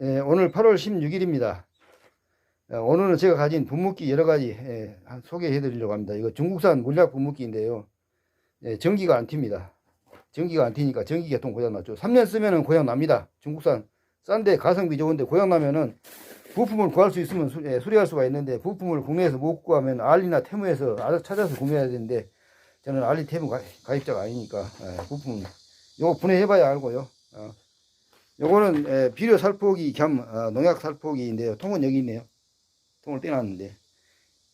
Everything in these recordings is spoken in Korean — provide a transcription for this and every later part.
예, 오늘 8월 16일입니다. 오늘은 제가 가진 분무기 여러 가지 예, 한 소개해 드리려고 합니다. 이거 중국산 물약 분무기인데요. 예, 전기가 안 튑니다. 전기가 안 튀니까 전기 계통 고장 났죠. 3년 쓰면은 고장 납니다. 중국산 싼데 가성비 좋은데 고장 나면은 부품을 구할 수 있으면 수, 예, 수리할 수가 있는데 부품을 국내에서 못 구하면 알리나 테무에서 찾아서 구매해야 되는데 저는 알리 테무 가, 가입자가 아니니까 예, 부품 요거 분해해봐야 알고요. 어. 요거는 에, 비료 살포기 겸 어, 농약 살포기인데요. 통은 여기 있네요. 통을 떼놨는데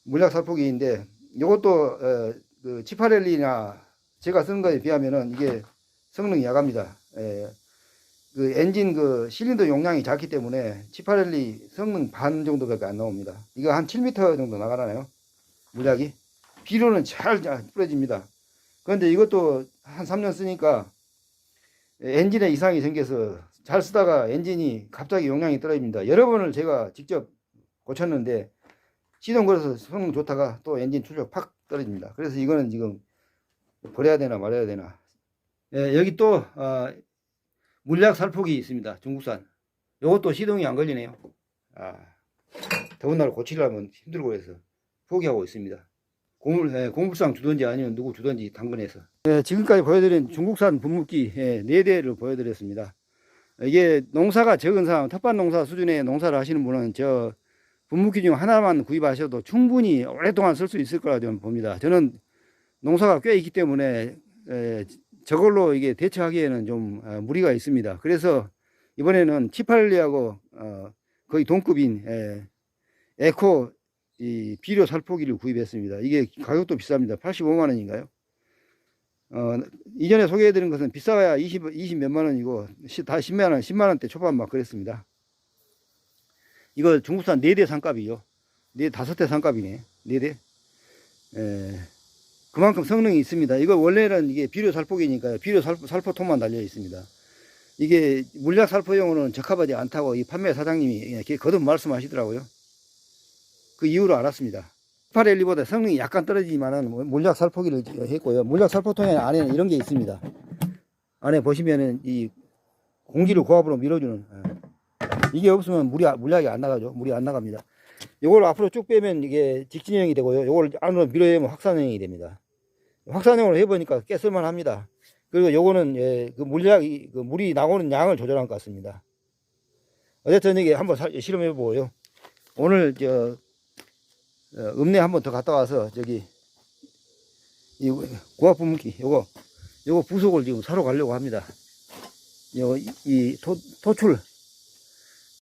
물약 살포기인데 요것도 어, 그 치파렐리나 제가 쓰는 거에 비하면은 이게 성능이 약합니다. 에, 그 엔진 그 실린더 용량이 작기 때문에 치파렐리 성능 반 정도밖에 안 나옵니다. 이거 한 7m 정도 나가나요? 물약이 비료는 잘 뿌려집니다. 그런데 이것도 한 3년 쓰니까 엔진에 이상이 생겨서 잘 쓰다가 엔진이 갑자기 용량이 떨어집니다. 여러 번을 제가 직접 고쳤는데 시동 걸어서 성능 좋다가 또 엔진 출력 팍 떨어집니다. 그래서 이거는 지금 버려야 되나 말아야 되나. 예, 여기 또 어, 물약 살포기 있습니다. 중국산. 이것도 시동이 안 걸리네요. 아, 날 고치려면 힘들고 해서 포기하고 있습니다. 고물, 예, 고물상 주던지 아니면 누구 주던지 당근해서. 예, 지금까지 보여드린 중국산 분무기 예, 4대를 보여드렸습니다. 이게 농사가 적은 사람, 텃밭 농사 수준의 농사를 하시는 분은 저 분무기 중 하나만 구입하셔도 충분히 오랫동안 쓸 수 있을 거라 저는 봅니다. 저는 농사가 꽤 있기 때문에 에, 저걸로 이게 대처하기에는 좀 어, 무리가 있습니다. 그래서 이번에는 치팔리하고 어, 거의 동급인 에, 에코 이 비료 살포기를 구입했습니다. 이게 가격도 비쌉니다. 85만 원인가요? 어, 이전에 소개해드린 것은 비싸야 20, 20 몇만 원이고, 시- 다 10만 원, 10만 원대 초반 막 그랬습니다. 이거 중국산 4대 상값이요. 4, 5대 상값이네. 4대. 에, 그만큼 성능이 있습니다. 이거 원래는 이게 비료 살포기니까 비료 살포, 살포통만 달려 있습니다. 이게 물약 살포용으로는 적합하지 않다고 이 판매 사장님이 거듭 말씀하시더라고요. 그 이유로 알았습니다. 파렐리보다 성능이 약간 떨어지지만은 뭐 물약 살포기를 했고요. 물약 살포통에 안에는 이런 게 있습니다. 안에 보시면은 이 공기를 고압으로 밀어주는 예. 이게 없으면 물이 아- 물약이 안 나가죠. 물이 안 나갑니다. 이걸 앞으로 쭉 빼면 이게 직진형이 되고요. 이걸 안으로 밀어내면 확산형이 됩니다. 확산형으로 해보니까 꽤 쓸만합니다. 그리고 요거는 예, 그 물약이 그 물이 나오는 양을 조절한 것 같습니다. 어쨌든 이게 한번 사- 실험해 보고요. 오늘 저 어, 읍내 한 번 더 갔다 와서 저기 이 고압 분무기 요거 요거 부속을 지금 사러 가려고 합니다. 요이 토, 토출